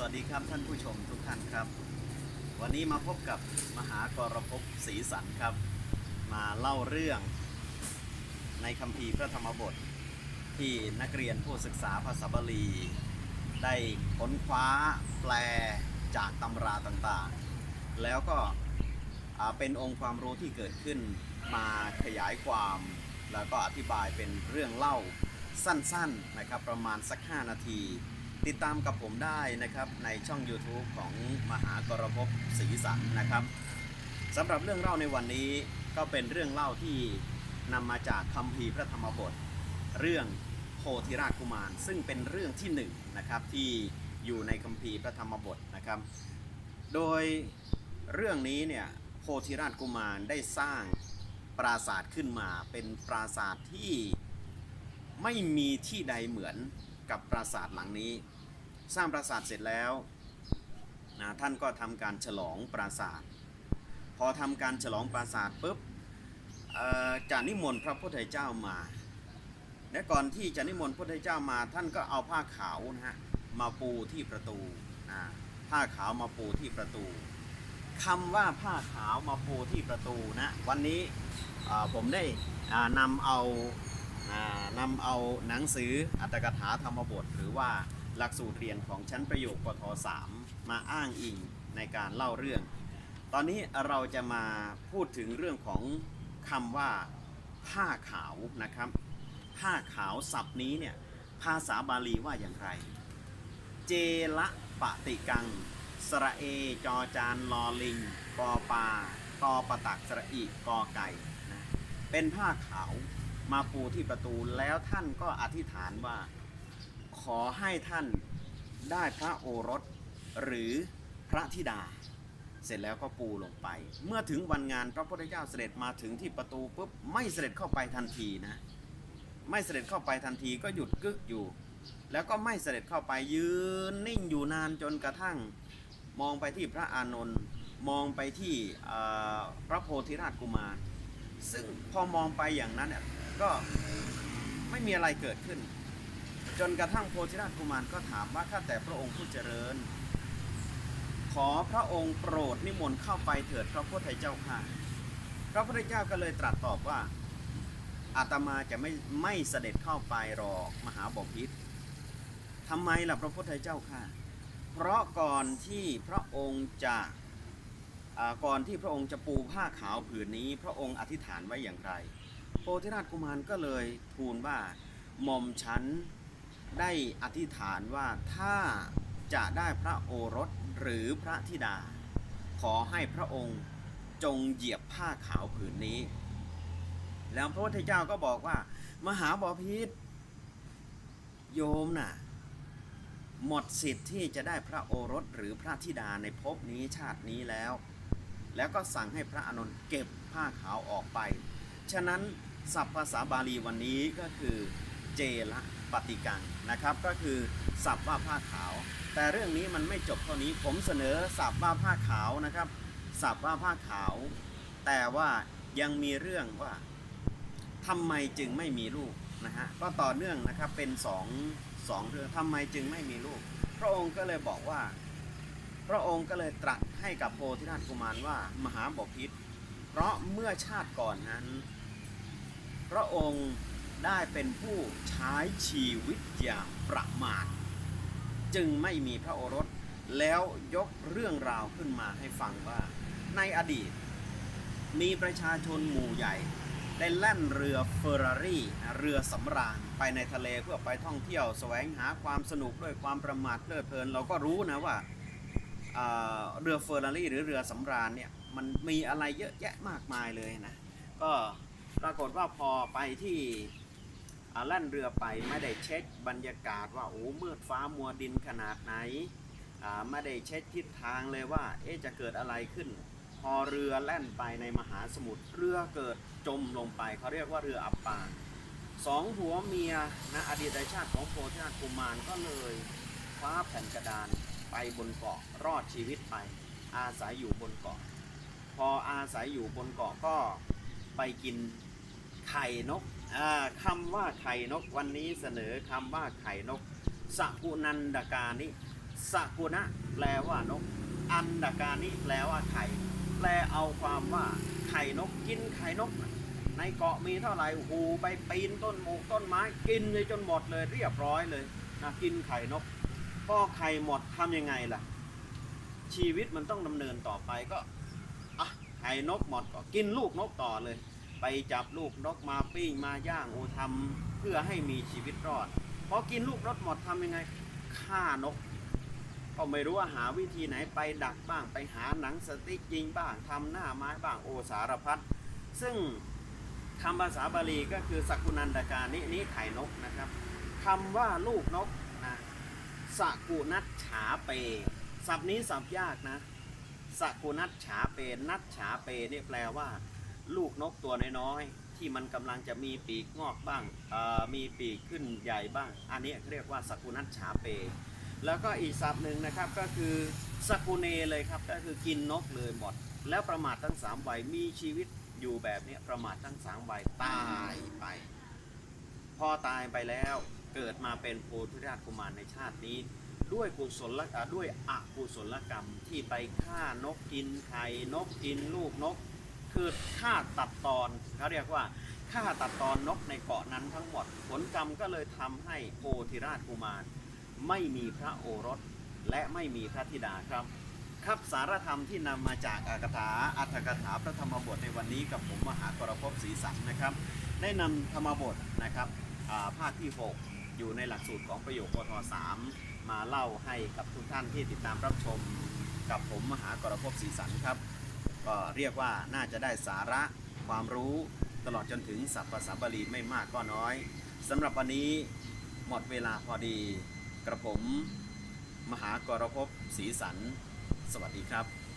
สวัสดีครับท่านผู้ชมทุกท่านครับ วันนี้มาพบกับมหากรภพศรีสันครับ มาเล่าเรื่องในคัมภีร์พระธรรมบท ที่นักเรียนผู้ศึกษาภาษาบาลี ได้ค้นคว้าแปลจากตำราต่างๆ แล้วก็เป็นองค์ความรู้ที่เกิดขึ้นมาขยายความ แล้วก็อธิบายเป็นเรื่องเล่าสั้นๆนะครับประมาณสัก 5 นาที ติดตามกับผมได้นะครับในช่อง YouTube ของมหากรภพศรีสันนะครับสำหรับเรื่องเล่าในวันนี้ก็เป็นเรื่องเล่าที่นำมาจากคัมภีร์พระธรรมบท เรื่องโพธิราชกุมาร ซึ่งเป็นเรื่องที่หนึ่งนะครับที่อยู่ในคัมภีร์พระธรรมบทนะครับ โดยเรื่องนี้เนี่ยโพธิราชกุมารได้สร้างปราสาทขึ้นมาเป็นปราสาทที่ไม่มีที่ใดเหมือน กับปราสาทหลังนี้ สร้างปราสาทเสร็จแล้วนะท่านก็ทำการฉลองปราสาท พอทำการฉลองปราสาทปุ๊บจะนิมนต์พระพุทธเจ้ามา และก่อนที่จะนิมนต์พระพุทธเจ้ามา ท่านก็เอาผ้าขาวนะฮะมาปูที่ประตูนะผ้าขาวมาปูที่ประตูคำว่าผ้าขาวมาปูที่ประตูนะวันนี้ผมได้อ่านำเอา นำเอาหนังสืออัตถกถาธรรมบท หรือว่าหลักสูตรเรียนของชั้นประโยคปท3มาอ้างอิงในการเล่าเรื่อง ตอนนี้เราจะมาพูดถึงเรื่องของคำว่า ผ้าขาวนะครับ ผ้าขาวศัพท์นี้เนี่ยภาษาบาลีว่าอย่างไร เจละปะติกัง สระเอ จอจานลอลิงกอปากอปะตักสระอีกอไก่นะเป็นผ้าขาว มาปูที่ประตูแล้วท่านก็อธิษฐานว่าขอให้ท่านได้พระโอรสหรือพระธิดา เสร็จแล้วก็ปูลงไป เมื่อถึงวันงานพระพุทธเจ้าเสด็จมาถึงที่ประตูปุ๊บไม่เสด็จเข้าไปทันทีนะ ไม่เสด็จเข้าไปทันทีก็หยุดกึกอยู่ แล้วก็ไม่เสด็จเข้าไปยืนนิ่งอยู่นานจนกระทั่ง มองไปที่พระอานนท์มองไปที่พระโพธิราชกุมาร ซึ่งพอมองไปอย่างนั้นเนี่ย ก็ไม่มีอะไรเกิดขึ้น จนกระทั่งโพธิราชกุมารก็ถามว่าข้าแต่พระองค์ผู้เจริญ ขอพระองค์โปรดนิมนต์เข้าไปเถิดพระพุทธเจ้าค่ะพระพุทธเจ้าก็เลยตรัสตอบว่าอาตมาจะไม่ไม่เสด็จเข้าไปหรอกมหาบพิษทำไมล่ะพระพุทธเจ้าค่ะ เพราะก่อนที่พระองค์จะก่อนที่พระองค์จะปูผ้าขาวผืนนี้ พระองค์อธิษฐานไว้อย่างไร พธิราชกุมารก็เลยทูลว่าหม่อมฉันได้อธิษฐานว่าถ้าจะได้พระโอรสหรือพระธิดา ขอให้พระองค์จงเหยียบผ้าขาวผืนนี้ แล้วพระพุทธเจ้าก็บอกว่า มหาบอพิษโยมน่ะ หมดสิทธิ์ที่จะได้พระโอรสหรือพระธิดาในภพนี้ชาตินี้แล้ว แล้วก็สั่งให้พระอานนเก็บผ้าขาวออกไป ฉะนั้น ศัพท์ภาษาบาลีวันนี้ก็คือเจละปฏิกังนะครับ ก็คือศัพท์ว่าผ้าขาว แต่เรื่องนี้มันไม่จบเท่านี้ผมเสนอศัพท์ว่าผ้าขาวนะครับศัพท์ว่าผ้าขาว แต่ว่ายังมีเรื่องว่าทำไมจึงไม่มีลูกนะฮะก็ต่อเนื่องนะครับเป็นสองสองเรื่องทำไมจึงไม่มีลูก พระองค์ก็เลยบอกว่า พระองค์ก็เลยตรัสให้กับโพธิราชกุมารว่ามหาบพิษเพราะเมื่อชาติก่อนนั้น พระองค์ได้เป็นผู้ใช้ชีวิตอย่างประมาทจึงไม่มีพระโอรสแล้วยกเรื่องราวขึ้นมาให้ฟังว่า ในอดีต มีประชาชนหมู่ใหญ่ ได้แล่นเรือเฟอร์รารี่ เรือสำราญไปในทะเลเพื่อไปท่องเที่ยวแสวงหาความสนุกด้วยความประมาทเพลิดเพลิน เราก็รู้นะว่าอ่าเรือเฟอร์รารี่หรือเรือสำราญเนี่ยมันมีอะไรเยอะแยะมากมายเลยนะ ก็ ปรากฏว่าพอไปที่แล่นเรือไปไม่ได้เช็คบรรยากาศว่าโอ้มืดฟ้ามัวดินขนาดไหนไม่ได้เช็คทิศทางเลยว่าเอ๊จะเกิดอะไรขึ้น พอเรือแล่นไปในมหาสมุทรเรือเกิดจมลงไปเขาเรียกว่าเรืออับปางสองผัวเมียนะอดีตชาติของโพธิราชกุมารก็เลยคว้าแผ่นกระดานไปบนเกาะรอดชีวิตไป อาศัยอยู่บนเกาะ พออาศัยอยู่บนเกาะก็ไปกิน ไข่นกอ่าคำว่าไข่นกวันนี้เสนอคำว่าไข่นกสกุนันดกานิสกุณะแปลว่านก อันดกานิแปลว่าไข่ แปลเอาความว่าไข่นกกินไข่นก ในเกาะมีเท่าไหร่โอ้โหไปปีนต้นหมูกต้นไม้กินเลยจนหมดเลยเรียบร้อยเลยนะกินไข่นกพอไข่หมดทำยังไงล่ะ ชีวิตมันต้องดำเนินต่อไปก็อะไข่นกหมดก็กินลูกนกต่อเลย ไปจับลูกนกมาปิ้งมาย่างโอทำเพื่อให้มีชีวิตรอดพอกินลูกนกหมดทำยังไงฆ่านก ก็ไม่รู้ว่าหาวิธีไหนไปดักบ้างไปหาหนังสติ๊กยิงบ้างทำหน้าไม้บ้างโอสารพัดซึ่งคำภาษาบาลีก็คือสักุนันดการนินี้ไข่นกนะครับคำว่าลูกนกนะสกุนัตฉาเปศัพท์นี้ศัพท์ยากนะสกุนัตฉาเปนัตฉาเปเนี่ยแปลว่า ลูกนกตัวน้อยๆที่มันกำลังจะมีปีกงอกบ้างมีปีกขึ้นใหญ่บ้าง อันนี้เรียกว่าสกุนัตฉาเป แล้วก็อีกศัพท์หนึ่งนะครับก็คือสกุเนเลยครับก็คือกินนกเลยหมด แล้วประมาททั้งสามวัยมีชีวิตอยู่แบบนี้ประมาททั้งสามวัยตายไป พอตายไปแล้วเกิดมาเป็นโพธิราชกุมารในชาตินี้ ด้วยกุศลด้วยอกุศลกรรมที่ไปฆ่านกกินไข่นกกินลูกนก คือฆ่าตัดตอนเขาเรียกว่าฆ่าตัดตอนนกในเกาะนั้นทั้งหมด ผลกรรมก็เลยทำให้โพธิราชกุมาร ไม่มีพระโอรสและไม่มีพระธิดาครับ ครับสารธรรมที่นำมาจากอากถาอัตถกถาพระธรรมบทในวันนี้กับผมมหากรภพศรีสันนะครับ ได้นำธรรมบทนะครับภาคที่ 6 อยู่ในหลักสูตรของประโยคปท3มาเล่าให้กับทุกท่านที่ติดตามรับชม กับผมมหากรภพศรีสันครับ ก็เรียกว่าน่าจะได้สาระความรู้ตลอดจนถึงศัพท์ภาษาบาลีไม่มากก็น้อยสำหรับวันนี้หมดเวลาพอดี กระผม มหากรภพศรีสัน สวัสดีครับ